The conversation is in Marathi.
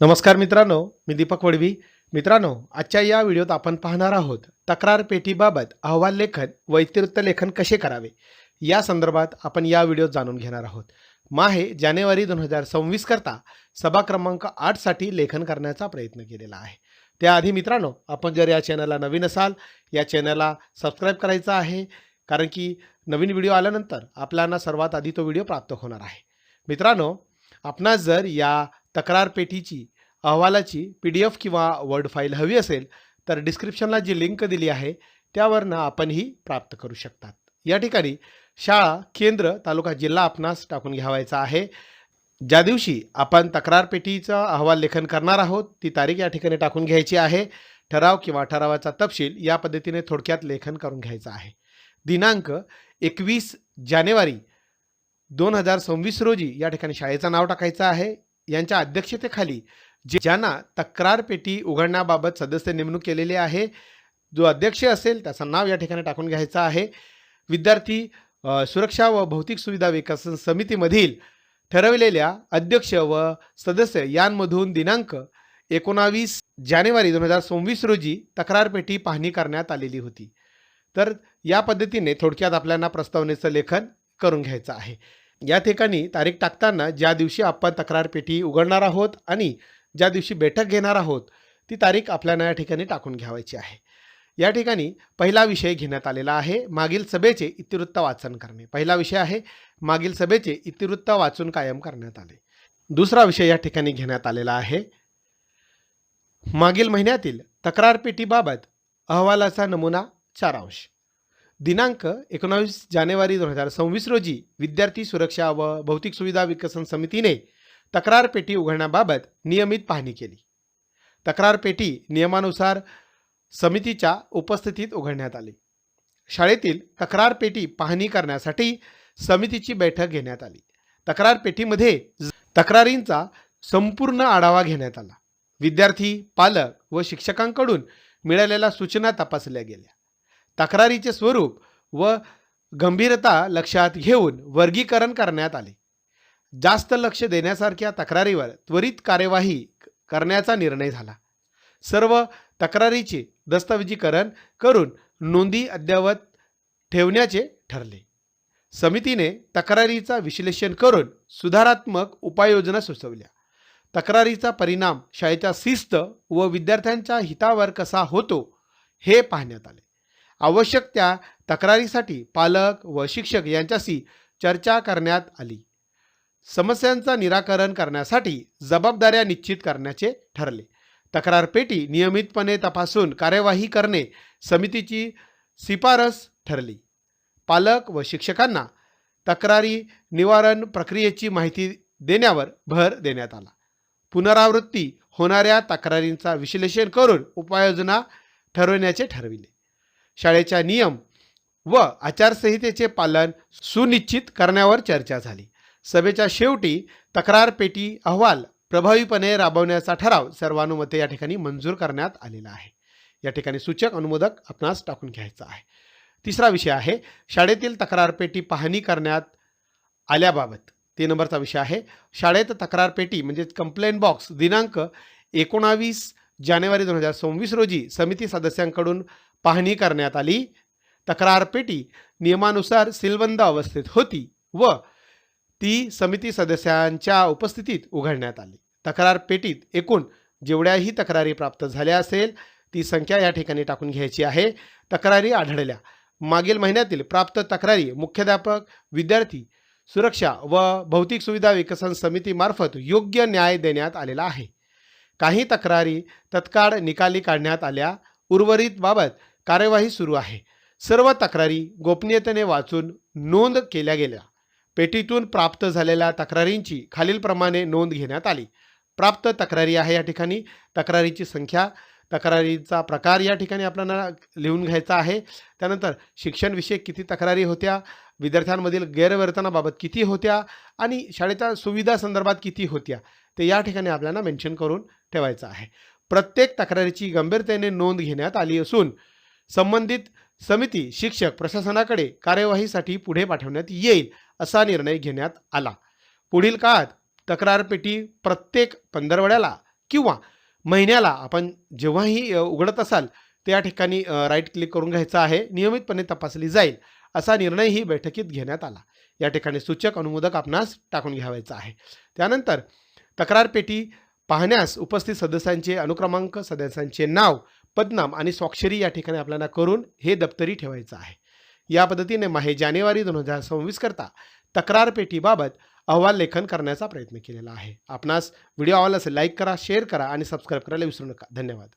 नमस्कार मित्रांनो मी दीपक वडवी. मित्रांनो आजच्या या व्हिडिओत आपण पाहणार आहोत तक्रार पेटीबाबत अहवाल लेखन व लेखन कसे करावे? या संदर्भात आपण या व्हिडिओत जाणून घेणार आहोत. माहे जानेवारी दोन हजार सव्वीस करता सभा क्रमांक आठसाठी लेखन करण्याचा प्रयत्न केलेला आहे. त्याआधी मित्रांनो आपण जर या चॅनलला नवीन असाल या चॅनलला सबस्क्राईब करायचं आहे कारण की नवीन व्हिडिओ आल्यानंतर आपल्याला सर्वात आधी तो व्हिडिओ प्राप्त होणार आहे. मित्रांनो आपणास जर या तक्रार पेटीची अहवालाची पी डी एफ किंवा वर्ड फाईल हवी असेल तर डिस्क्रिप्शनला जी लिंक दिली आहे त्यावरनं आपण ही प्राप्त करू शकतात. या ठिकाणी शाळा केंद्र तालुका जिल्हा आपणास टाकून घ्यावायचा आहे. ज्या दिवशी आपण तक्रारपेटीचा अहवाल लेखन करणार आहोत ती तारीख या ठिकाणी टाकून घ्यायची आहे. ठराव किंवा ठरावाचा तपशील या पद्धतीने थोडक्यात लेखन करून घ्यायचं आहे. दिनांक एकवीस जानेवारी दोन हजार सव्वीस रोजी या ठिकाणी शाळेचं नाव टाकायचं आहे. यांच्या अध्यक्षतेखाली जे ज्यांना तक्रार पेटी उघडण्याबाबत सदस्य नेमणूक केलेली आहे जो अध्यक्ष असेल त्याचं नाव या ठिकाणी टाकून घ्यायचं आहे. विद्यार्थी सुरक्षा व भौतिक सुविधा विकसन समितीमधील ठरवलेल्या अध्यक्ष व सदस्य यांमधून दिनांक एकोणावीस जानेवारी दोन हजार सव्वीस रोजी तक्रारपेटी पाहणी करण्यात आलेली होती. तर या पद्धतीने थोडक्यात आपल्याला प्रस्तावनेचं लेखन करून घ्यायचं आहे. या ठिकाणी तारीख टाकताना ज्या दिवशी आपण तक्रारपेटी उघडणार आहोत आणि ज्या दिवशी बैठक घेणार आहोत ती तारीख आपल्याला या ठिकाणी टाकून घ्यावायची आहे. या ठिकाणी पहिला विषय घेण्यात आलेला आहे मागील सभेचे इतिवृत्त वाचन करणे. पहिला विषय आहे मागील सभेचे इतिवृत्त वाचून कायम करण्यात आले. दुसरा विषय या ठिकाणी घेण्यात आलेला आहे मागील महिन्यातील तक्रारपेटीबाबत अहवालाचा नमुना सारांश दिनांक एकोणावीस जानेवारी दोन हजार सव्वीस रोजी विद्यार्थी सुरक्षा व भौतिक सुविधा विकसन समितीने तक्रार पेटी उघडण्याबाबत नियमित पाहणी केली. तक्रार पेटी नियमानुसार समितीच्या उपस्थितीत उघडण्यात आली. शाळेतील तक्रार पेटी पाहणी करण्यासाठी समितीची बैठक घेण्यात आली. तक्रार पेटीमध्ये तक्रारींचा संपूर्ण आढावा घेण्यात आला. विद्यार्थी पालक व शिक्षकांकडून मिळालेल्या सूचना तपासल्या गेल्या. तक्रारीचे स्वरूप व गंभीरता लक्षात घेऊन वर्गीकरण करण्यात आले. जास्त लक्ष देण्यासारख्या तक्रारीवर त्वरित कार्यवाही क- करण्याचा निर्णय झाला. सर्व तक्रारीचे दस्तऐवजीकरण करून नोंदी अद्ययावत ठेवण्याचे ठरले. समितीने तक्रारीचा विश्लेषण करून सुधारात्मक उपाययोजना सुचवल्या. तक्रारीचा परिणाम शाळेच्या शिस्त व विद्यार्थ्यांच्या हितावर कसा होतो हे पाहण्यात आले. आवश्यक त्या तक्रारीसाठी पालक व शिक्षक यांच्याशी चर्चा करण्यात आली. समस्यांचा निराकरण करण्यासाठी जबाबदाऱ्या निश्चित करण्याचे ठरले. तक्रार पेटी नियमितपणे तपासून कार्यवाही करणे समितीची शिफारस ठरली. पालक व शिक्षकांना तक्रारी निवारण प्रक्रियेची माहिती देण्यावर भर देण्यात आला. पुनरावृत्ती होणाऱ्या तक्रारींचा विश्लेषण करून उपाययोजना ठरवण्याचे ठरविले. शाळेच्या नियम व आचारसंहितेचे पालन सुनिश्चित करण्यावर चर्चा झाली. सभेच्या शेवटी तक्रार पेटी अहवाल प्रभावीपणे राबवण्याचा ठराव सर्वानुमते या ठिकाणी मंजूर करण्यात आलेला आहे. या ठिकाणी सूचक अनुमोदक आपणास टाकून घ्यायचा आहे. तिसरा विषय आहे शाळेतील तक्रार पेटी पाहणी करण्यात आल्याबाबत. तीन नंबरचा विषय आहे शाळेत तक्रार पेटी म्हणजेच कंप्लेंट बॉक्स दिनांक एकोणावीस जानेवारी दोन हजार सव्वीस रोजी समिती सदस्यांकडून पाहणी करण्यात आली. तक्रार पेटी नियमानुसार सीलबंद अवस्थेत होती व ती समिती सदस्यांच्या उपस्थितीत उघडण्यात आली. तक्रार पेटीत एकूण जेवढ्याही तक्रारी प्राप्त झाल्या असेल ती संख्या या ठिकाणी टाकून घ्यायची आहे. तक्रारी आढळल्या. मागील महिन्यातील प्राप्त तक्रारी मुख्याध्यापक विद्यार्थी सुरक्षा व भौतिक सुविधा विकसन समितीमार्फत योग्य न्याय देण्यात आलेला आहे. काही तक्रारी तत्काळ निकाली काढण्यात आल्या. उर्वरित बाबत कार्यवाही सुरू आहे. सर्व तक्रारी गोपनीयतेने वाचून नोंद केल्या गेल्या. पेटीतून प्राप्त झालेल्या तक्रारींची खालीलप्रमाणे नोंद घेण्यात आली. प्राप्त तक्रारी आहे या ठिकाणी. तक्रारीची संख्या तक्रारीचा प्रकार या ठिकाणी आपल्याला लिहून घ्यायचा आहे. त्यानंतर शिक्षणविषयक किती तक्रारी होत्या? विद्यार्थ्यांमधील गैरवर्तनाबाबत किती होत्या आणि शाळेच्या सुविधा संदर्भात किती होत्या ते या ठिकाणी आपल्याला मेन्शन करून ठेवायचं आहे. प्रत्येक तक्रारीची गंभीरतेने नोंद घेण्यात आली असून संबंधित समिती शिक्षक प्रशासनाकडे कार्यवाहीसाठी पुढे पाठवण्यात येईल असा निर्णय घेण्यात आला. पुढील काळात तक्रारपेटी प्रत्येक पंधरवड्याला किंवा महिन्याला आपण जेव्हाही उघडत असाल त्या या ठिकाणी राईट क्लिक करून घ्यायचं आहे. नियमितपणे तपासली जाईल. असा निर्णयही बैठकीत घेण्यात आला. या ठिकाणी सूचक अनुमोदक आपणास टाकून घ्यावायचा आहे. त्यानंतर तक्रार पेटी पाहण्यास उपस्थित सदस्यांचे अनुक्रमांक सदस्यांचे नाव पदनाम आणि स्वाक्षरी या ठिकाणी आपल्याला करून हे दप्तरी ठेवायचं आहे. या पद्धतीने माहे जानेवारी दोन हजार सव्वीस करता तक्रार पेटीबाबत अहवाल लेखन करण्याचा प्रयत्न केलेला आहे. आपणास व्हिडिओ आवडला असेल लाईक करा शेअर करा आणि सबस्क्राईब करायला विसरू नका. धन्यवाद.